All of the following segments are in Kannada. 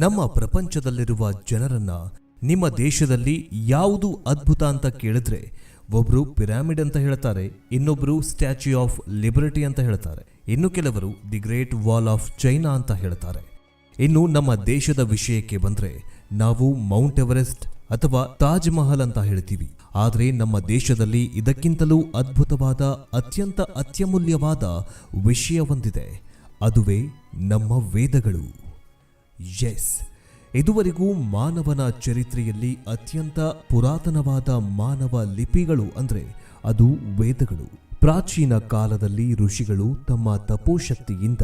ನಮ್ಮ ಪ್ರಪಂಚದಲ್ಲಿರುವ ಜನರನ್ನ ನಿಮ್ಮ ದೇಶದಲ್ಲಿ ಯಾವುದು ಅದ್ಭುತ ಅಂತ ಕೇಳಿದ್ರೆ ಒಬ್ರು ಪಿರಾಮಿಡ್ ಅಂತ ಹೇಳ್ತಾರೆ, ಇನ್ನೊಬ್ರು ಸ್ಟ್ಯಾಚ್ಯೂ ಆಫ್ ಲಿಬರ್ಟಿ ಅಂತ ಹೇಳ್ತಾರೆ, ಇನ್ನು ಕೆಲವರು the great wall of China ಅಂತ ಹೇಳ್ತಾರೆ. ಇನ್ನು ನಮ್ಮ ದೇಶದ ವಿಷಯಕ್ಕೆ ಬಂದ್ರೆ ನಾವು ಮೌಂಟ್ ಎವರೆಸ್ಟ್ ಅಥವಾ ತಾಜ್ ಮಹಲ್ ಅಂತ ಹೇಳ್ತೀವಿ. ಆದರೆ ನಮ್ಮ ದೇಶದಲ್ಲಿ ಇದಕ್ಕಿಂತಲೂ ಅದ್ಭುತವಾದ, ಅತ್ಯಂತ ಅತ್ಯಮೂಲ್ಯವಾದ ವಿಷಯ ಒಂದಿದೆ ಅದುವೇ ನಮ್ಮ ವೇದಗಳು. ಎಸ್ ಇದುವರೆಗೂ ಮಾನವನ ಚರಿತ್ರೆಯಲ್ಲಿ ಅತ್ಯಂತ ಪುರಾತನವಾದ ಮಾನವ ಲಿಪಿಗಳು ಅಂದರೆ ಅದು ವೇದಗಳು. ಪ್ರಾಚೀನ ಕಾಲದಲ್ಲಿ ಋಷಿಗಳು ತಮ್ಮ ತಪೋಶಕ್ತಿಯಿಂದ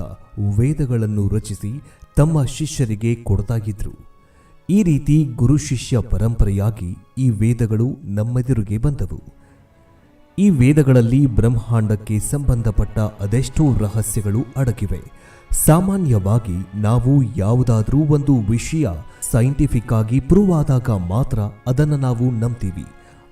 ವೇದಗಳನ್ನು ರಚಿಸಿ ತಮ್ಮ ಶಿಷ್ಯರಿಗೆ ಕೊಡ್ತಾಗಿದ್ರು ಈ ರೀತಿ ಗುರು ಶಿಷ್ಯ ಪರಂಪರೆಯಾಗಿ ಈ ವೇದಗಳು ನಮ್ಮೆದುರಿಗೆ ಬಂದವು. ಈ ವೇದಗಳಲ್ಲಿ ಬ್ರಹ್ಮಾಂಡಕ್ಕೆ ಸಂಬಂಧಪಟ್ಟ ಅದೆಷ್ಟೋ ರಹಸ್ಯಗಳು ಅಡಗಿವೆ. ಸಾಮಾನ್ಯವಾಗಿ ನಾವು ಯಾವುದಾದ್ರೂ ಒಂದು ವಿಷಯ ಸೈಂಟಿಫಿಕ್ ಆಗಿ ಪ್ರೂವ್ ಆದಾಗ ಮಾತ್ರ ಅದನ್ನು ನಾವು ನಂಬ್ತೀವಿ.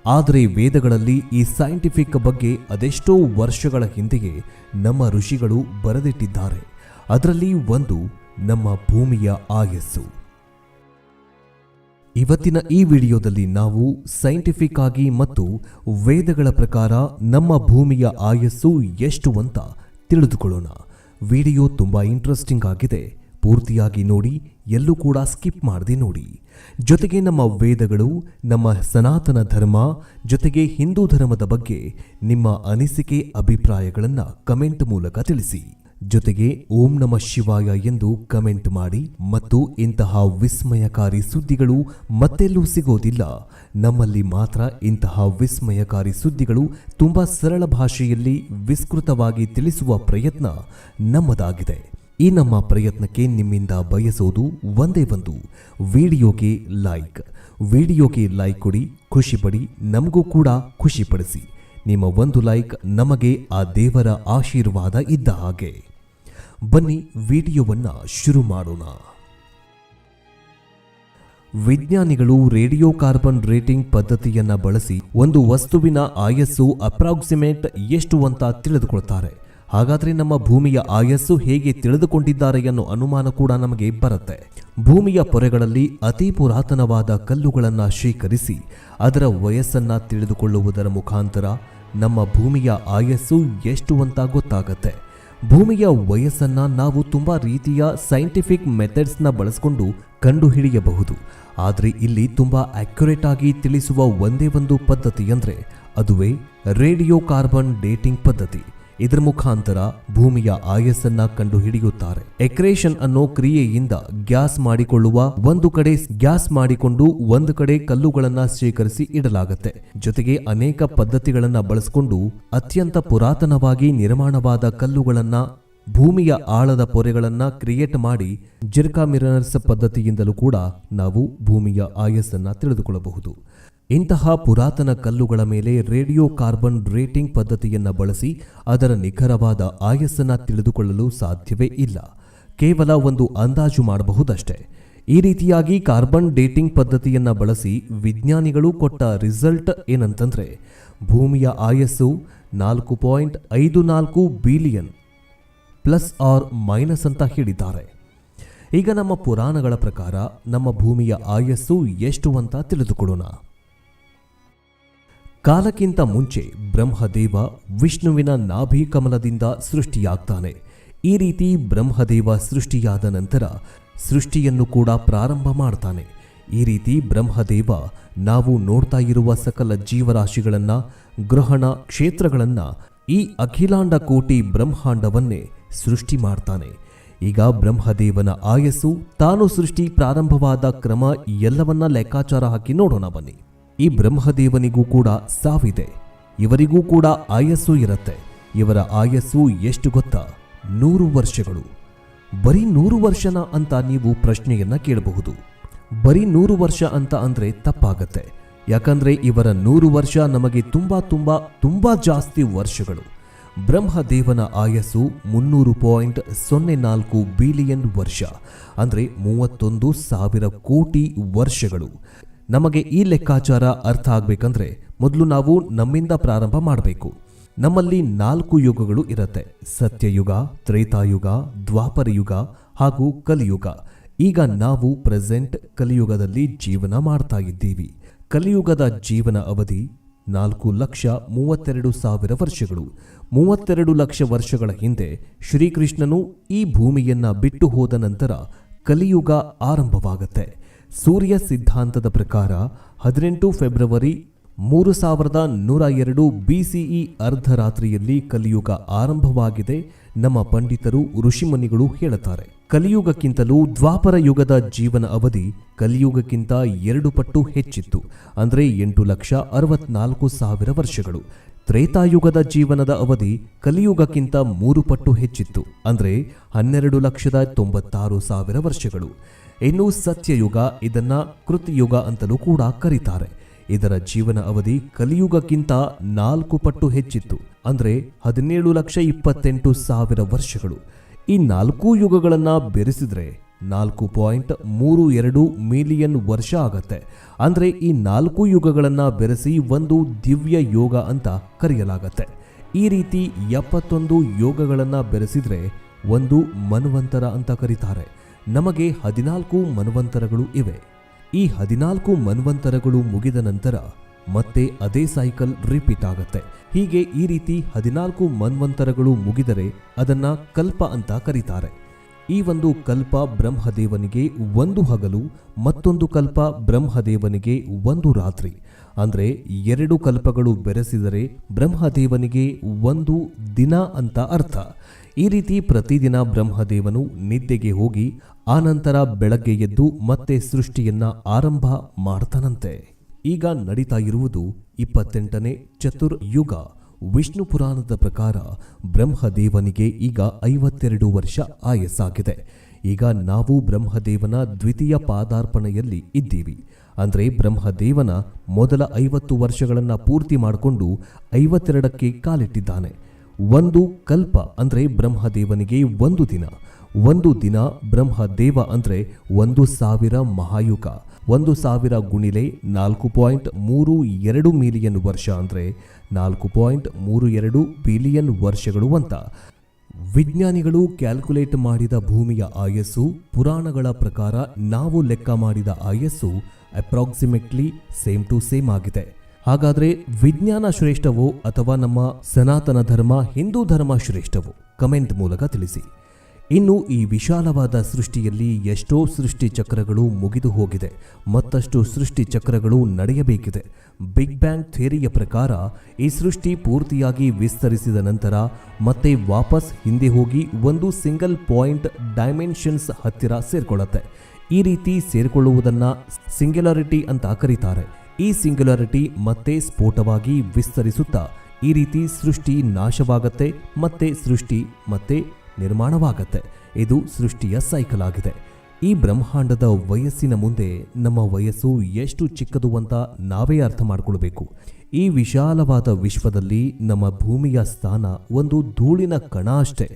ಆದರೆ ವೇದಗಳಲ್ಲಿ ಈ ಸೈಂಟಿಫಿಕ್ ಬಗ್ಗೆ ಅದೆಷ್ಟೋ ವರ್ಷಗಳ ಹಿಂದೆಯೇ ನಮ್ಮ ಋಷಿಗಳು ಬರೆದಿಟ್ಟಿದ್ದಾರೆ. ಅದರಲ್ಲಿ ಒಂದು ನಮ್ಮ ಭೂಮಿಯ ಆಯಸ್ಸು. ಇವತ್ತಿನ ಈ ವಿಡಿಯೋದಲ್ಲಿ ನಾವು ಸೈಂಟಿಫಿಕ್ ಆಗಿ ಮತ್ತು ವೇದಗಳ ಪ್ರಕಾರ ನಮ್ಮ ಭೂಮಿಯ ಆಯಸ್ಸು ಎಷ್ಟು ಅಂತ ತಿಳಿದುಕೊಳ್ಳೋಣ. ವಿಡಿಯೋ ತುಂಬಾ ಇಂಟ್ರೆಸ್ಟಿಂಗ್ ಆಗಿದೆ. ಪೂರ್ತಿಯಾಗಿ ನೋಡಿ, ಎಲ್ಲೂ ಕೂಡ ಸ್ಕಿಪ್ ಮಾಡದೆ ನೋಡಿ. ಜೊತೆಗೆ ನಮ್ಮ ವೇದಗಳು, ನಮ್ಮ ಸನಾತನ ಧರ್ಮ, ಜೊತೆಗೆ ಹಿಂದೂ ಧರ್ಮದ ಬಗ್ಗೆ ನಿಮ್ಮ ಅನಿಸಿಕೆ, ಅಭಿಪ್ರಾಯಗಳನ್ನು ಕಮೆಂಟ್ ಮೂಲಕ ತಿಳಿಸಿ. ಜೊತೆಗೆ ಓಂ ನಮ ಶಿವಾಯ ಎಂದು ಕಮೆಂಟ್ ಮಾಡಿ ಮತ್ತು ಇಂತಹ ವಿಸ್ಮಯಕಾರಿ ಸುದ್ದಿಗಳು ಮತ್ತೆಲ್ಲೂ ಸಿಗೋದಿಲ್ಲ. ನಮ್ಮಲ್ಲಿ ಮಾತ್ರ ಇಂತಹ ವಿಸ್ಮಯಕಾರಿ ಸುದ್ದಿಗಳು ತುಂಬಾ ಸರಳ ಭಾಷೆಯಲ್ಲಿ ವಿಸ್ತೃತವಾಗಿ ತಿಳಿಸುವ ಪ್ರಯತ್ನ ನಮ್ಮದಾಗಿದೆ. ಈ ನಮ್ಮ ಪ್ರಯತ್ನಕ್ಕೆ ನಿಮ್ಮಿಂದ ಬಯಸೋದು ಒಂದೇ ಒಂದು, ವಿಡಿಯೋಗೆ ಲೈಕ್. ವಿಡಿಯೋಗೆ ಲೈಕ್ ಕೊಡಿ, ಖುಷಿ ಪಡಿ, ನಮಗೂ ಕೂಡ ಖುಷಿಪಡಿಸಿ ನಿಮ್ಮ ಒಂದು ಲೈಕ್ ನಮಗೆ ಆ ದೇವರ ಆಶೀರ್ವಾದ ಇದ್ದ ಹಾಗೆ. ಬನ್ನಿ ವಿಡಿಯೋವನ್ನು ಶುರು ಮಾಡೋಣ. ವಿಜ್ಞಾನಿಗಳು ರೇಡಿಯೋ ಕಾರ್ಬನ್ ರೇಟಿಂಗ್ ಪದ್ಧತಿಯನ್ನ ಬಳಸಿ ಒಂದು ವಸ್ತುವಿನ ಆಯಸ್ಸು ಅಪ್ರಾಕ್ಸಿಮೇಟ್ ಎಷ್ಟು ಅಂತ ತಿಳಿದುಕೊಳ್ತಾರೆ. ಹಾಗಾದರೆ ನಮ್ಮ ಭೂಮಿಯ ಆಯಸ್ಸು ಹೇಗೆ ತಿಳಿದುಕೊಂಡಿದ್ದಾರೆ ಅನ್ನೋ ಅನುಮಾನ ಕೂಡ ನಮಗೆ ಬರುತ್ತೆ. ಭೂಮಿಯ ಪೊರೆಗಳಲ್ಲಿ ಅತಿ ಪುರಾತನವಾದ ಕಲ್ಲುಗಳನ್ನು ಶೇಖರಿಸಿ ಅದರ ವಯಸ್ಸನ್ನ ತಿಳಿದುಕೊಳ್ಳುವುದರ ಮುಖಾಂತರ ನಮ್ಮ ಭೂಮಿಯ ಆಯಸ್ಸು ಎಷ್ಟು ಅಂತ ಗೊತ್ತಾಗತ್ತೆ. ಭೂಮಿಯ ವಯಸ್ಸನ್ನ ನಾವು ತುಂಬಾ ರೀತಿಯ ಸೈಂಟಿಫಿಕ್ ಮೆಥಡ್ಸ್ನ ಬಳಸಿಕೊಂಡು ಕಂಡುಹಿಡಿಯಬಹುದು. ಆದರೆ ಇಲ್ಲಿ ತುಂಬಾ ಅಕ್ಯುರೇಟ್ ಆಗಿ ತಿಳಿಸುವ ಒಂದೇ ಒಂದು ಪದ್ಧತಿ ಅಂದ್ರೆ, ಅದುವೇ ರೇಡಿಯೋ ಕಾರ್ಬನ್ ಡೇಟಿಂಗ್ ಪದ್ಧತಿ. ಇದರ ಮುಖಾಂತರ ಭೂಮಿಯ ಆಯಸ್ಸನ್ನ ಕಂಡು ಹಿಡಿಯುತ್ತಾರೆ. ಎಕ್ರೇಷನ್ ಅನ್ನೋ ಕ್ರಿಯೆಯಿಂದ ಗ್ಯಾಸ್ ಮಾಡಿಕೊಳ್ಳುವ ಒಂದು ಕಡೆ ಗ್ಯಾಸ್ ಮಾಡಿಕೊಂಡು ಒಂದು ಕಡೆ ಕಲ್ಲುಗಳನ್ನ ಶೇಖರಿಸಿ ಇಡಲಾಗುತ್ತೆ. ಜೊತೆಗೆ ಅನೇಕ ಪದ್ಧತಿಗಳನ್ನ ಬಳಸಿಕೊಂಡು ಅತ್ಯಂತ ಪುರಾತನವಾಗಿ ನಿರ್ಮಾಣವಾದ ಕಲ್ಲುಗಳನ್ನ ಭೂಮಿಯ ಆಳದ ಪೊರೆಗಳನ್ನ ಕ್ರಿಯೇಟ್ ಮಾಡಿ ಜಿರ್ಕಾ ಮಿರನರ್ಸ್ ಪದ್ಧತಿಯಿಂದಲೂ ಕೂಡ ನಾವು ಭೂಮಿಯ ಆಯಸ್ಸನ್ನ ತಿಳಿದುಕೊಳ್ಳಬಹುದು. ಇಂತಹ ಪುರಾತನ ಕಲ್ಲುಗಳ ಮೇಲೆ ರೇಡಿಯೋ ಕಾರ್ಬನ್ ರೇಟಿಂಗ್ ಪದ್ಧತಿಯನ್ನು ಬಳಸಿ ಅದರ ನಿಖರವಾದ ಆಯಸ್ಸನ್ನ ತಿಳಿದುಕೊಳ್ಳಲು ಸಾಧ್ಯವೇ ಇಲ್ಲ. ಕೇವಲ ಒಂದು ಅಂದಾಜು ಮಾಡಬಹುದಷ್ಟೇ. ಈ ರೀತಿಯಾಗಿ ಕಾರ್ಬನ್ ಡೇಟಿಂಗ್ ಪದ್ಧತಿಯನ್ನು ಬಳಸಿ ವಿಜ್ಞಾನಿಗಳು ಕೊಟ್ಟ ರಿಸಲ್ಟ್ ಏನಂತಂದ್ರೆ, ಭೂಮಿಯ ಆಯಸ್ಸು ನಾಲ್ಕು ಪಾಯಿಂಟ್ ಐದು ನಾಲ್ಕು ಬಿಲಿಯನ್ ಪ್ಲಸ್ ಆರ್ ಮೈನಸ್ ಅಂತ ಹೇಳಿದ್ದಾರೆ. ಈಗ ನಮ್ಮ ಪುರಾಣಗಳ ಪ್ರಕಾರ ನಮ್ಮ ಭೂಮಿಯ ಆಯಸ್ಸು ಎಷ್ಟು ಅಂತ ತಿಳಿದುಕೊಳ್ಳೋಣ. ಕಾಲಕ್ಕಿಂತ ಮುಂಚೆ ಬ್ರಹ್ಮದೇವ ವಿಷ್ಣುವಿನ ನಾಭಿ ಕಮಲದಿಂದ ಸೃಷ್ಟಿಯಾಗ್ತಾನೆ. ಈ ರೀತಿ ಬ್ರಹ್ಮದೇವ ಸೃಷ್ಟಿಯಾದ ನಂತರ ಸೃಷ್ಟಿಯನ್ನು ಕೂಡ ಪ್ರಾರಂಭ ಮಾಡ್ತಾನೆ. ಈ ರೀತಿ ಬ್ರಹ್ಮದೇವ ನಾವು ನೋಡ್ತಾ ಇರುವ ಸಕಲ ಜೀವರಾಶಿಗಳನ್ನು, ಗ್ರಹಣ ಕ್ಷೇತ್ರಗಳನ್ನ, ಈ ಅಖಿಲಾಂಡ ಕೋಟಿ ಬ್ರಹ್ಮಾಂಡವನ್ನೇ ಸೃಷ್ಟಿ ಮಾಡ್ತಾನೆ. ಈಗ ಬ್ರಹ್ಮದೇವನ ಆಯಸ್ಸು ತಾನು ಸೃಷ್ಟಿ ಪ್ರಾರಂಭವಾದ ಕ್ರಮ ಎಲ್ಲವನ್ನ ಲೆಕ್ಕಾಚಾರ ಹಾಕಿ ನೋಡೋಣ ಬನ್ನಿ. ಈ ಬ್ರಹ್ಮದೇವನಿಗೂ ಕೂಡ ಸಾವಿದೆ. ಇವರಿಗೂ ಕೂಡ ಆಯಸ್ಸು ಇರುತ್ತೆ. ಇವರ ಆಯಸ್ಸು ಎಷ್ಟು ಗೊತ್ತಾ? ನೂರು ವರ್ಷಗಳು. ಬರೀ ನೂರು ವರ್ಷನ ಅಂತ ನೀವು ಪ್ರಶ್ನೆಯನ್ನ ಕೇಳಬಹುದು. ಬರೀ ನೂರು ವರ್ಷ ಅಂತ ಅಂದ್ರೆ ತಪ್ಪಾಗತ್ತೆ. ಯಾಕಂದ್ರೆ ಇವರ ನೂರು ವರ್ಷ ನಮಗೆ ತುಂಬಾ ತುಂಬಾ ತುಂಬಾ ಜಾಸ್ತಿ ವರ್ಷಗಳು. ಬ್ರಹ್ಮದೇವನ ಆಯಸ್ಸು ಮುನ್ನೂರು ಪಾಯಿಂಟ್ ಸೊನ್ನೆ ನಾಲ್ಕು ಬಿಲಿಯನ್ ವರ್ಷ. ಅಂದ್ರೆ ಮೂವತ್ತೊಂದು ಸಾವಿರ ಕೋಟಿ ವರ್ಷಗಳು. ನಮಗೆ ಈ ಲೆಕ್ಕಾಚಾರ ಅರ್ಥ ಆಗ್ಬೇಕಂದ್ರೆ ಮೊದಲು ನಾವು ನಮ್ಮಿಂದ ಪ್ರಾರಂಭ ಮಾಡಬೇಕು. ನಮ್ಮಲ್ಲಿ ನಾಲ್ಕು ಯುಗಗಳು ಇರುತ್ತೆ. ಸತ್ಯಯುಗ, ತ್ರೇತಾಯುಗ, ದ್ವಾಪರಯುಗ ಹಾಗೂ ಕಲಿಯುಗ. ಈಗ ನಾವು ಪ್ರೆಸೆಂಟ್ ಕಲಿಯುಗದಲ್ಲಿ ಜೀವನ ಮಾಡ್ತಾ ಇದ್ದೀವಿ. ಕಲಿಯುಗದ ಜೀವನ ಅವಧಿ ನಾಲ್ಕು ಲಕ್ಷ ಮೂವತ್ತೆರಡು ಸಾವಿರ ವರ್ಷಗಳು. ಮೂವತ್ತೆರಡು ಲಕ್ಷ ವರ್ಷಗಳ ಹಿಂದೆ ಶ್ರೀಕೃಷ್ಣನು ಈ ಭೂಮಿಯನ್ನ ಬಿಟ್ಟು ಹೋದ ನಂತರ ಕಲಿಯುಗ ಆರಂಭವಾಗುತ್ತೆ. ಸೂರ್ಯ ಸಿದ್ಧಾಂತದ ಪ್ರಕಾರ ಹದಿನೆಂಟು ಫೆಬ್ರವರಿ ಮೂರು ಸಾವಿರದ ನೂರ ಎರಡು ಬಿಸಿಇ ಅರ್ಧರಾತ್ರಿಯಲ್ಲಿ ಕಲಿಯುಗ ಆರಂಭವಾಗಿದೆ, ನಮ್ಮ ಪಂಡಿತರು ಋಷಿಮುನಿಗಳು ಹೇಳುತ್ತಾರೆ. ಕಲಿಯುಗಕ್ಕಿಂತಲೂ ದ್ವಾಪರ ಯುಗದ ಜೀವನ ಅವಧಿ ಕಲಿಯುಗಕ್ಕಿಂತ ಎರಡು ಪಟ್ಟು ಹೆಚ್ಚಿತ್ತು, ಅಂದರೆ ಎಂಟು ಲಕ್ಷ ಅರವತ್ನಾಲ್ಕು ಸಾವಿರ ವರ್ಷಗಳು. ತ್ರೇತಾಯುಗದ ಜೀವನದ ಅವಧಿ ಕಲಿಯುಗಕ್ಕಿಂತ ಮೂರು ಪಟ್ಟು ಹೆಚ್ಚಿತ್ತು, ಅಂದರೆ ಹನ್ನೆರಡು ಲಕ್ಷದ ತೊಂಬತ್ತಾರು ಸಾವಿರ ವರ್ಷಗಳು. ಇನ್ನು ಸತ್ಯಯುಗ, ಇದನ್ನ ಕೃತಿಯುಗ ಅಂತಲೂ ಕೂಡ ಕರೀತಾರೆ. ಇದರ ಜೀವನ ಅವಧಿ ಕಲಿಯುಗಕ್ಕಿಂತ ನಾಲ್ಕು ಪಟ್ಟು ಹೆಚ್ಚಿತ್ತು. ಅಂದ್ರೆ ಹದಿನೇಳು ಲಕ್ಷ ಇಪ್ಪತ್ತೆಂಟು ಸಾವಿರ ವರ್ಷಗಳು. ಈ ನಾಲ್ಕು ಯುಗಗಳನ್ನ ಬೆರೆಸಿದ್ರೆ ನಾಲ್ಕು ಪಾಯಿಂಟ್ ಮೂರು ಎರಡು ಮಿಲಿಯನ್ ವರ್ಷ ಆಗತ್ತೆ. ಅಂದ್ರೆ ಈ ನಾಲ್ಕು ಯುಗಗಳನ್ನ ಬೆರೆಸಿ ಒಂದು ದಿವ್ಯ ಯೋಗ ಅಂತ ಕರೆಯಲಾಗತ್ತೆ. ಈ ರೀತಿ ಎಪ್ಪತ್ತೊಂದು ಯೋಗಗಳನ್ನ ಬೆರೆಸಿದ್ರೆ ಒಂದು ಮನ್ವಂತರ ಅಂತ ಕರೀತಾರೆ. ನಮಗೆ ಹದಿನಾಲ್ಕು ಮನ್ವಂತರಗಳು ಇವೆ. ಈ ಹದಿನಾಲ್ಕು ಮನ್ವಂತರಗಳು ಮುಗಿದ ನಂತರ ಮತ್ತೆ ಅದೇ ಸೈಕಲ್ ರಿಪೀಟ್ ಆಗುತ್ತೆ. ಹೀಗೆ ಈ ರೀತಿ ಹದಿನಾಲ್ಕು ಮನ್ವಂತರಗಳು ಮುಗಿದರೆ ಅದನ್ನ ಕಲ್ಪ ಅಂತ ಕರೀತಾರೆ. ಈ ಒಂದು ಕಲ್ಪ ಬ್ರಹ್ಮದೇವನಿಗೆ ಒಂದು ಹಗಲು, ಮತ್ತೊಂದು ಕಲ್ಪ ಬ್ರಹ್ಮದೇವನಿಗೆ ಒಂದು ರಾತ್ರಿ. ಅಂದ್ರೆ ಎರಡು ಕಲ್ಪಗಳು ಬೆರೆಸಿದರೆ ಬ್ರಹ್ಮದೇವನಿಗೆ ಒಂದು ದಿನ ಅಂತ ಅರ್ಥ. ಈ ರೀತಿ ಪ್ರತಿದಿನ ಬ್ರಹ್ಮದೇವನು ನಿದ್ದೆಗೆ ಹೋಗಿ ಆನಂತರ ಬೆಳಗ್ಗೆ ಎದ್ದು ಮತ್ತೆ ಸೃಷ್ಟಿಯನ್ನ ಆರಂಭ ಮಾಡ್ತಾನಂತೆ. ಈಗ ನಡೀತಾ ಇರುವುದು ಇಪ್ಪತ್ತೆಂಟನೇ ಚತುರ್ಯುಗ. ವಿಷ್ಣು ಪುರಾಣದ ಪ್ರಕಾರ ಬ್ರಹ್ಮದೇವನಿಗೆ ಈಗ ಐವತ್ತೆರಡು ವರ್ಷ ಆಯಸ್ಸಾಗಿದೆ. ಈಗ ನಾವು ಬ್ರಹ್ಮದೇವನ ದ್ವಿತೀಯ ಪಾದಾರ್ಪಣೆಯಲ್ಲಿ ಇದ್ದೀವಿ. ಅಂದರೆ ಬ್ರಹ್ಮದೇವನ ಮೊದಲ ಐವತ್ತು ವರ್ಷಗಳನ್ನು ಪೂರ್ತಿ ಮಾಡಿಕೊಂಡು ಐವತ್ತೆರಡಕ್ಕೆ ಕಾಲಿಟ್ಟಿದ್ದಾನೆ. ಒಂದು ಕಲ್ಪ ಅಂದರೆ ಬ್ರಹ್ಮದೇವನಿಗೆ ಒಂದು ದಿನ. ಒಂದು ದಿನ ಬ್ರಹ್ಮದೇವ ಅಂದರೆ ಒಂದು ಸಾವಿರ ಮಹಾಯುಗ. ಒಂದು ಸಾವಿರ ಗುಣಿಲೆ ನಾಲ್ಕು ಪಾಯಿಂಟ್ ಮೂರು ಎರಡು ಮಿಲಿಯನ್ ವರ್ಷ ಅಂದರೆ ನಾಲ್ಕು ಪಾಯಿಂಟ್ ಮೂರು ಎರಡು ಬಿಲಿಯನ್ ವರ್ಷಗಳು ಅಂತ. ವಿಜ್ಞಾನಿಗಳು ಕ್ಯಾಲ್ಕುಲೇಟ್ ಮಾಡಿದ ಭೂಮಿಯ ಆಯಸ್ಸು, ಪುರಾಣಗಳ ಪ್ರಕಾರ ನಾವು ಲೆಕ್ಕ ಮಾಡಿದ ಆಯಸ್ಸು ಅಪ್ರಾಕ್ಸಿಮೇಟ್ಲಿ ಸೇಮ್ ಟು ಸೇಮ್ ಆಗಿದೆ. ಹಾಗಾದ್ರೆ ವಿಜ್ಞಾನ ಶ್ರೇಷ್ಠವೋ ಅಥವಾ ನಮ್ಮ ಸನಾತನ ಧರ್ಮ ಹಿಂದೂ ಧರ್ಮ ಶ್ರೇಷ್ಠವೋ? ಕಮೆಂಟ್ ಮೂಲಕ ತಿಳಿಸಿ. ಇನ್ನು ಈ ವಿಶಾಲವಾದ ಸೃಷ್ಟಿಯಲ್ಲಿ ಎಷ್ಟೋ ಸೃಷ್ಟಿ ಚಕ್ರಗಳು ಮುಗಿದು ಹೋಗಿದೆ. ಮತ್ತಷ್ಟು ಸೃಷ್ಟಿ ಚಕ್ರಗಳು ನಡೆಯಬೇಕಿದೆ. ಬಿಗ್ ಬ್ಯಾಂಗ್ ಥಿಯರಿಯ ಪ್ರಕಾರ ಈ ಸೃಷ್ಟಿ ಪೂರ್ತಿಯಾಗಿ ವಿಸ್ತರಿಸಿದ ನಂತರ ಮತ್ತೆ ವಾಪಸ್ ಹಿಂದೆ ಹೋಗಿ ಒಂದು ಸಿಂಗಲ್ ಪಾಯಿಂಟ್ ಡೈಮೆನ್ಷನ್ಸ್ ಹತ್ತಿರ ಸೇರ್ಕೊಳ್ಳುತ್ತೆ. ಈ ರೀತಿ ಸೇರಿಕೊಳ್ಳುವುದನ್ನು ಸಿಂಗ್ಯುಲಾರಿಟಿ ಅಂತ ಕರೀತಾರೆ. ಈ ಸಿಂಗ್ಯುಲಾರಿಟಿ ಮತ್ತೆ ಸ್ಫೋಟವಾಗಿ ವಿಸ್ತರಿಸುತ್ತಾ, ಈ ರೀತಿ ಸೃಷ್ಟಿ ನಾಶವಾಗತ್ತೆ, ಮತ್ತೆ ಸೃಷ್ಟಿ ಮತ್ತೆ ನಿರ್ಮಾಣವಾಗತ್ತೆ. ಇದು ಸೃಷ್ಟಿಯ ಸೈಕಲ್ ಆಗಿದೆ. ಈ ಬ್ರಹ್ಮಾಂಡದ ವಯಸ್ಸಿನ ಮುಂದೆ ನಮ್ಮ ವಯಸ್ಸು ಎಷ್ಟು ಚಿಕ್ಕದು ಅಂತ ನಾವೇ ಅರ್ಥ ಮಾಡಿಕೊಳ್ಬೇಕು. ಈ ವಿಶಾಲವಾದ ವಿಶ್ವದಲ್ಲಿ ನಮ್ಮ ಭೂಮಿಯ ಸ್ಥಾನ ಒಂದು ಧೂಳಿನ ಕಣ ಅಷ್ಟೇ.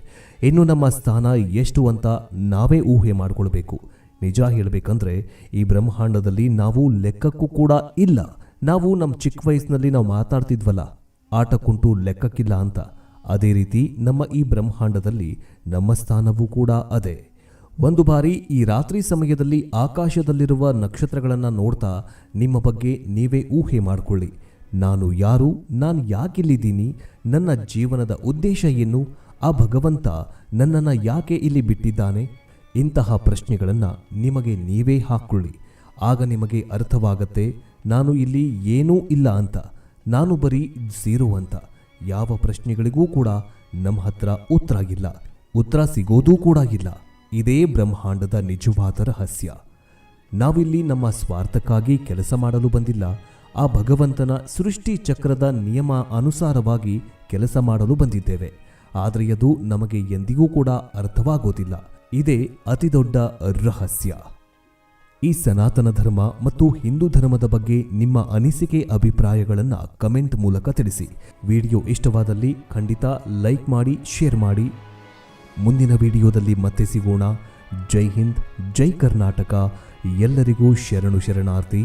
ಇನ್ನು ನಮ್ಮ ಸ್ಥಾನ ಎಷ್ಟು ಅಂತ ನಾವೇ ಊಹೆ ಮಾಡ್ಕೊಳ್ಬೇಕು. ನಿಜ ಹೇಳಬೇಕಂದ್ರೆ, ಈ ಬ್ರಹ್ಮಾಂಡದಲ್ಲಿ ನಾವು ಲೆಕ್ಕಕ್ಕೂ ಕೂಡ ಇಲ್ಲ. ನಾವು ನಮ್ಮ ಚಿಕ್ಕ ವಯಸ್ಸಿನಲ್ಲಿ ನಾವು ಮಾತಾಡ್ತಿದ್ವಲ್ಲ ಆಟಕ್ಕುಂಟು ಲೆಕ್ಕಕ್ಕಿಲ್ಲ ಅಂತ. ಅದೇ ರೀತಿ ನಮ್ಮ ಈ ಬ್ರಹ್ಮಾಂಡದಲ್ಲಿ ನಮ್ಮ ಸ್ಥಾನವೂ ಕೂಡ ಅದೇ. ಒಂದು ಬಾರಿ ಈ ರಾತ್ರಿ ಸಮಯದಲ್ಲಿ ಆಕಾಶದಲ್ಲಿರುವ ನಕ್ಷತ್ರಗಳನ್ನು ನೋಡ್ತಾ ನಿಮ್ಮ ಬಗ್ಗೆ ನೀವೇ ಊಹೆ ಮಾಡಿಕೊಳ್ಳಿ. ನಾನು ಯಾರು, ನಾನು ಯಾಕಿಲ್ಲಿದ್ದೀನಿ, ನನ್ನ ಜೀವನದ ಉದ್ದೇಶ ಏನು, ಆ ಭಗವಂತ ನನ್ನನ್ನು ಯಾಕೆ ಇಲ್ಲಿ ಬಿಟ್ಟಿದ್ದಾನೆ? ಇಂತಹ ಪ್ರಶ್ನೆಗಳನ್ನು ನಿಮಗೆ ನೀವೇ ಹಾಕ್ಕೊಳ್ಳಿ. ಆಗ ನಿಮಗೆ ಅರ್ಥವಾಗತ್ತೆ, ನಾನು ಇಲ್ಲಿ ಏನೂ ಇಲ್ಲ ಅಂತ, ನಾನು ಬರೀ ಝೀರೋ ಅಂತ. ಯಾವ ಪ್ರಶ್ನೆಗಳಿಗೂ ಕೂಡ ನಮ್ಮ ಹತ್ರ ಉತ್ತರ ಇಲ್ಲ. ಉತ್ತರ ಸಿಗೋದೂ ಕೂಡ ಇಲ್ಲ. ಇದೇ ಬ್ರಹ್ಮಾಂಡದ ನಿಜವಾದ ರಹಸ್ಯ. ನಾವಿಲ್ಲಿ ನಮ್ಮ ಸ್ವಾರ್ಥಕ್ಕಾಗಿ ಕೆಲಸ ಮಾಡಲು ಬಂದಿಲ್ಲ. ಆ ಭಗವಂತನ ಸೃಷ್ಟಿ ಚಕ್ರದ ನಿಯಮ ಅನುಸಾರವಾಗಿ ಕೆಲಸ ಮಾಡಲು ಬಂದಿದ್ದೇವೆ. ಆದರೆ ಅದು ನಮಗೆ ಎಂದಿಗೂ ಕೂಡ ಅರ್ಥವಾಗೋದಿಲ್ಲ. ಇದೇ ಅತಿದೊಡ್ಡ ರಹಸ್ಯ. ಈ ಸನಾತನ ಧರ್ಮ ಮತ್ತು ಹಿಂದೂ ಧರ್ಮದ ಬಗ್ಗೆ ನಿಮ್ಮ ಅನಿಸಿಕೆ ಅಭಿಪ್ರಾಯಗಳನ್ನು ಕಮೆಂಟ್ ಮೂಲಕ ತಿಳಿಸಿ. ವಿಡಿಯೋ ಇಷ್ಟವಾದಲ್ಲಿ ಖಂಡಿತ ಲೈಕ್ ಮಾಡಿ, ಶೇರ್ ಮಾಡಿ. ಮುಂದಿನ ವಿಡಿಯೋದಲ್ಲಿ ಮತ್ತೆ ಸಿಗೋಣ. ಜೈ ಹಿಂದ್, ಜೈ ಕರ್ನಾಟಕ. ಎಲ್ಲರಿಗೂ ಶರಣು ಶರಣಾರ್ಥಿ.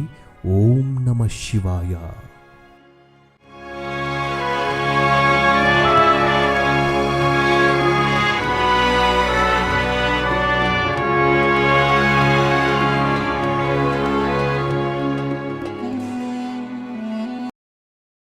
ಓಂ ನಮ ಶಿವಾಯ.